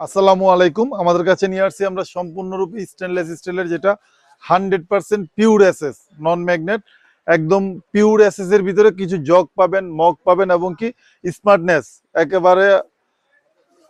আসসালামু আলাইকুম। আমাদের কাছে নিয়ে আসছি আমরা সম্পূর্ণরূপে স্টেনলেস স্টিলের যেটা hundred percent pure assess non magnet একদম পিওর এসএস এর ভিতরে কিছু জগ পাবেন মগ পাবেন এবং কি স্মার্টনেস একেবারে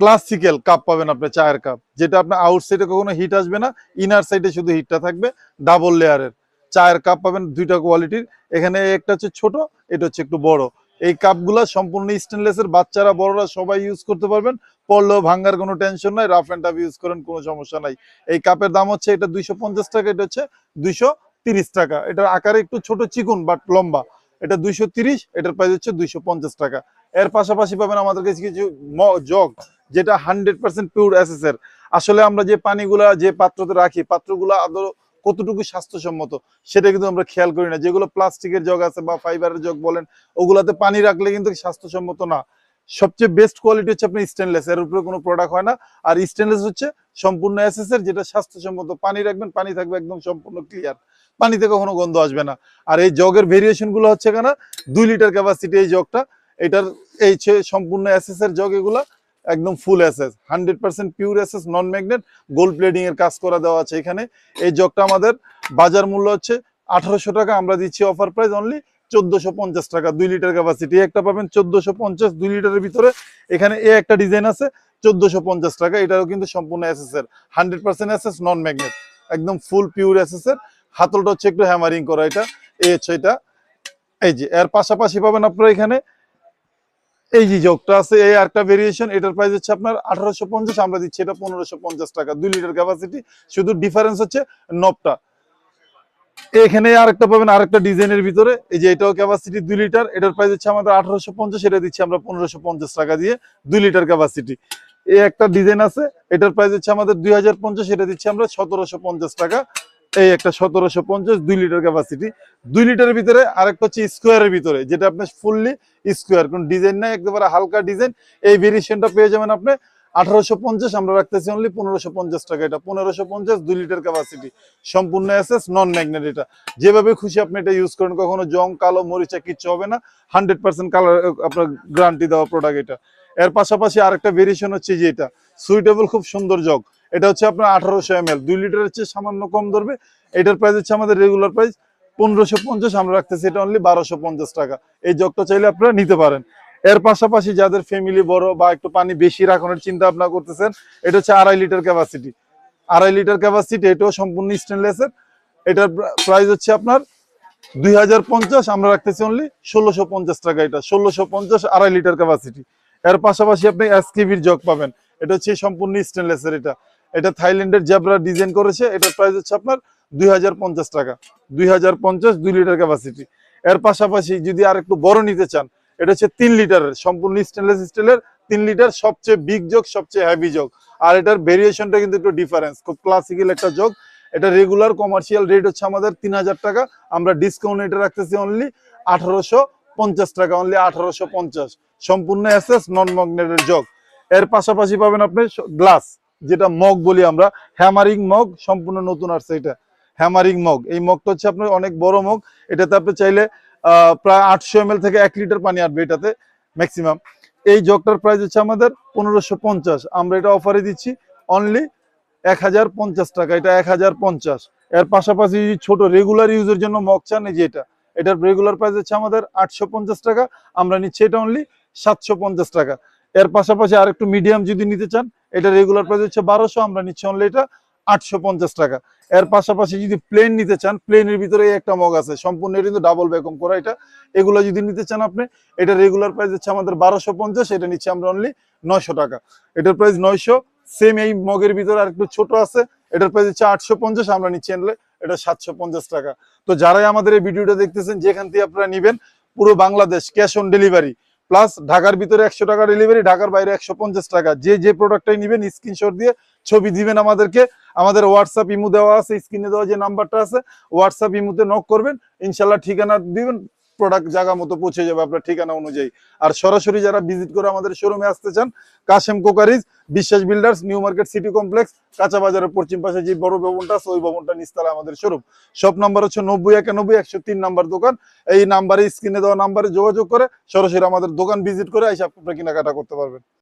ক্লাসিক্যাল কাপ পাবেন আপনি, চায়ের কাপ যেটা আপনার আউট সাইডে কখনো হিট আসবে না ইনার সাইডে শুধু হিটটা থাকবে ডাবল লেয়ারের চায়ের কাপ পাবেন দুইটা কোয়ালিটির এখানে একটা হচ্ছে ছোট, এটা হচ্ছে একটু বড়। এই কাপগুলা সম্পূর্ণ স্টেনলেসের বাচ্চারা, বড়রা সবাই ইউজ করতে পারবেন। পড়লেও ভাঙ্গার কোনো টেনশন নাই রাফ অ্যান্ড টাফ ইউজ করেন, কোনো সমস্যা নাই। এই কাপের দাম হচ্ছে, এটা দুইশো পঞ্চাশ টাকা, এটা হচ্ছে দুইশো টাকা। এটার আকারে একটু ছোট চিকুন বাট লম্বা। এটা দুইশো তিরিশ, এটার প্রাইস হচ্ছে দুইশো পঞ্চাশ টাকা। এর পাশাপাশি পাবেন আমাদের কাছে কিছু জগ যেটা হান্ড্রেড পার্সেন্ট পিওর এসএস এর আসলে আমরা যে পানিগুলা, যে পাত্রতে রাখি, পাত্রগুলা আদৌ কতটুকু স্বাস্থ্যসম্মত, সেটা কিন্তু আমরা খেয়াল করি না। যেগুলো প্লাস্টিকের জগ আছে বা ফাইবারের জগ বলেন, ওগুলাতে পানি রাখলে কিন্তু স্বাস্থ্যসম্মত না। সবচেয়ে বেস্ট কোয়ালিটি হচ্ছে আপনি স্টেনলেস এর উপরে কোনো প্রোডাক্ট হয় না। আর স্টেনলেস হচ্ছে সম্পূর্ণ এর যেটা স্বাস্থ্যসম্মত। পানি রাখবেন, পানি থাকবে একদম সম্পূর্ণ ক্লিয়ার পানিতে কখনো গন্ধ আসবে না। আর এই জগের ভেরিয়েশনগুলো হচ্ছে কেন? দুই লিটার ক্যাপাসিটি এই জগটা, এটার এই সম্পূর্ণ এর জগ এগুলা একদম full SS hundred percent pure SS non magnet gold plating কাজ করা দেওয়া আছে এখানে। এই জগটা আমাদের বাজার মূল্য হচ্ছে আঠারোশো টাকা, আমরা দিচ্ছি অফার প্রাইস অনলি চোদ্দশো পঞ্চাশ টাকা, দুই লিটার ক্যাপাসিটি একটা পাবেন চোদ্দশো পঞ্চাশ, দুই লিটারের ভিতরে। এখানে এ একটা ডিজাইন আছে চোদ্দশো পঞ্চাশ টাকা, এটাও কিন্তু সম্পূর্ণ এসএস এর। Hundred percent SS non magnet একদম ফুল পিওর এসএস এর। হাতলটা হচ্ছে একটু হ্যামারিং করা এটা। এ হচ্ছে এটা। এই যে, এর পাশাপাশি পাবেন আপনারা এখানে এই যে জগটা আছে, এই একটা ভেরিয়েশন এটার প্রাইস হচ্ছে আপনার আঠারোশো পঞ্চাশ, আমরা দিচ্ছি এটা পনেরোশো পঞ্চাশ টাকা, দুই লিটার ক্যাপাসিটি শুধু ডিফারেন্স হচ্ছে নবটা এখানে আরেকটা পাবেন, আরেকটা ডিজাইনের ভিতরে, এই যে এটাও ক্যাপাসিটি দুই লিটার এটার প্রাইস হচ্ছে আমাদের আঠারোশো পঞ্চাশ, এটা দিচ্ছি আমরা পনেরোশো পঞ্চাশ টাকা দিয়ে, দুই লিটার ক্যাপাসিটি এই একটা ডিজাইন আছে, এটার প্রাইস হচ্ছে আমাদের দুই হাজার পঞ্চাশ, এটা দিচ্ছি আমরা সতেরোশো পঞ্চাশ টাকা। এই একটা সতেরোশো পঞ্চাশ, দুই লিটার ক্যাপাসিটি দুই লিটারের ভিতরে আরেকটা হচ্ছে স্কোয়ারের ভিতরে, যেটা আপনার ফুললি স্কোয়ার কোন ডিজাইন নাই, একেবারে হালকা ডিজাইন এই ভেরিয়েশনটা পেয়ে যাবেন আপনি আঠারোশো পঞ্চাশ, আমরা রাখতেছি অনলি পনেরোশো পঞ্চাশ টাকা। এটা পনেরোশো পঞ্চাশ, দুই লিটার ক্যাপাসিটি সম্পূর্ণ এসএস নন ম্যাগনেট এটা। যেভাবে খুশি আপনি এটা ইউজ করেন, কখনো জং, কালো, মরিচা কিচ্ছু হবে না। হান্ড্রেড পার্সেন্ট কালার আপনার গ্যারান্টি দেওয়া প্রোডাক্ট এটা। এর পাশাপাশি আরেকটা ভেরিয়েশন হচ্ছে যে এটা। সুইটেবল খুব সুন্দর জগ। এটা হচ্ছে আপনার আঠারোশো এম এল দুই লিটারের চেয়ে সামান্য কম ধরবে। এটার প্রাইস হচ্ছে আমাদের রেগুলার প্রাইস পনেরোশো পঞ্চাশ, আমরা রাখতেছি এটা অনলি বারোশো পঞ্চাশ টাকা। এই জগটা চাইলে আপনারা নিতে পারেন। এর পাশাপাশি যাদের ফ্যামিলি বড় বা একটু পানি বেশি রাখানোর চিন্তা ভাবনা করতেছেন, এটা হচ্ছে আড়াই লিটার ক্যাপাসিটি আড়াই লিটার ক্যাপাসিটি এটাও সম্পূর্ণ স্টেনলেসের এটার প্রাইস হচ্ছে আপনার দুই হাজার পঞ্চাশ, আমরা রাখতেছি অনলি ষোলোশো টাকা এটা, ষোলোশো আড়াই লিটার ক্যাপাসিটি এর পাশাপাশি আপনি এসকেবির জগ পাবেন। এটা হচ্ছে সম্পূর্ণ স্টেনলেসের এটা। এটা থাইল্যান্ডের জ্যাবরা ডিজাইন করেছে, এটার প্রাইস হচ্ছে আপনার দুই হাজার পঞ্চাশ টাকা। দুই দুই লিটার ক্যাপাসিটি এর পাশাপাশি যদি আর একটু বড় নিতে চান, এটা হচ্ছে তিন লিটারের, সম্পূর্ণ স্টেনলেস স্টিলের তিন লিটার, সবচেয়ে বিগ যোগ, সবচেয়ে হেভি যোগ। আর এটার ভেরিয়েশনটা কিন্তু একটু ডিফারেন্স খুব ক্লাসিক্যাল একটা যোগ। এটা রেগুলার কমার্শিয়াল রেট হচ্ছে আমাদের তিন হাজার টাকা। আমরা ডিসকাউন্ট এটা রাখতেছি অনলি আঠারোশো পঞ্চাশ টাকা অনলি আঠারোশো পঞ্চাশ। সম্পূর্ণ এসএস নন ম্যাগনেটের জগ এর পাশাপাশি পাবেন আপনি গ্লাস যেটা মগ বলি আমরা হ্যামারিং মগ, সম্পূর্ণ নতুন আসছে এটা। হ্যামারিং মগ, এই মগটা হচ্ছে আপনার অনেক বড় মগ, এটাতে আপনি চাইলে প্রায় আটশো এম থেকে এক লিটার পানি আসবে এটাতে ম্যাক্সিমাম এই জগটার প্রাইস হচ্ছে আমাদের পনেরোশো পঞ্চাশ। আমরা এটা অফারে দিচ্ছি অনলি এক হাজার পঞ্চাশ টাকা, এটা এক হাজার পঞ্চাশ। এর পাশাপাশি ছোট রেগুলার ইউজের জন্য মগ চান, এই যে এটা, এটার রেগুলার প্রাইস হচ্ছে আমাদের আটশো পঞ্চাশ টাকা, আমরা নিচ্ছি এটা অনলি সাতশো পঞ্চাশ টাকা। এর পাশাপাশি আর একটু মিডিয়াম যদি নিতে চান, এটা রেগুলার প্রাইস হচ্ছে বারোশো, আমরা নিচ্ছি অনলি এটা আটশো পঞ্চাশ টাকা। এর পাশাপাশি যদি প্লেন নিতে চান প্লেনের ভিতরে একটা মগ আছে, সম্পূর্ণ কিন্তু ডাবল বেকম করা এটা। এগুলো যদি নিতে চান আপনি, এটা রেগুলার প্রাইস হচ্ছে আমাদের বারোশো পঞ্চাশ, এটা নিচ্ছি আমরা অনলি নয়শো টাকা। এটার প্রাইস নয়শো সেম এই মগের ভিতরে আর একটু ছোট আছে, এটার প্রাইস হচ্ছে আটশো পঞ্চাশ, আমরা নিচ্ছি আনলে এটা সাতশো পঞ্চাশ টাকা। তো যারাই আমাদের এই ভিডিওটা দেখতেছেন, যেখান থেকে আপনারা নিবেন, পুরো Bangladesh cash on delivery plus ঢাকার ভিতরে একশো টাকা ডেলিভারি ঢাকার বাইরে একশো পঞ্চাশ টাকা। যে যে প্রোডাক্টটাই নিবেন স্ক্রিনশট দিয়ে ছবি দিবেন আমাদেরকে। আমাদের হোয়াটসঅ্যাপ ইমু দেওয়া আছে স্ক্রিনে দেওয়া যে নাম্বারটা আছে হোয়াটসঅ্যাপ ইমুতে নক করবেন। ইনশাল্লাহ ঠিকানা দিবেন প্রোডাক্ট জায়গা মতো পৌঁছে যাবে আপনার ঠিকানা অনুযায়ী। আর সরাসরি যারা ভিজিট করে আমাদের শোরুমে আসতে চান, Kashem crockeries, Biswas builders new market city complex কাঁচা বাজারের পশ্চিম পাশে যে বড় ভবনটা আছে, ওই ভবনটা নিস্তালা আমাদের শোরুম সব নাম্বার হচ্ছে নব্বই একানব্বই, একশো তিন নাম্বার দোকান। এই নাম্বারে স্ক্রিনে দেওয়া নাম্বারে যোগাযোগ করে সরাসরি আমাদের দোকান ভিজিট করে এসে আপনারা কেনাকাটা করতে পারবেন।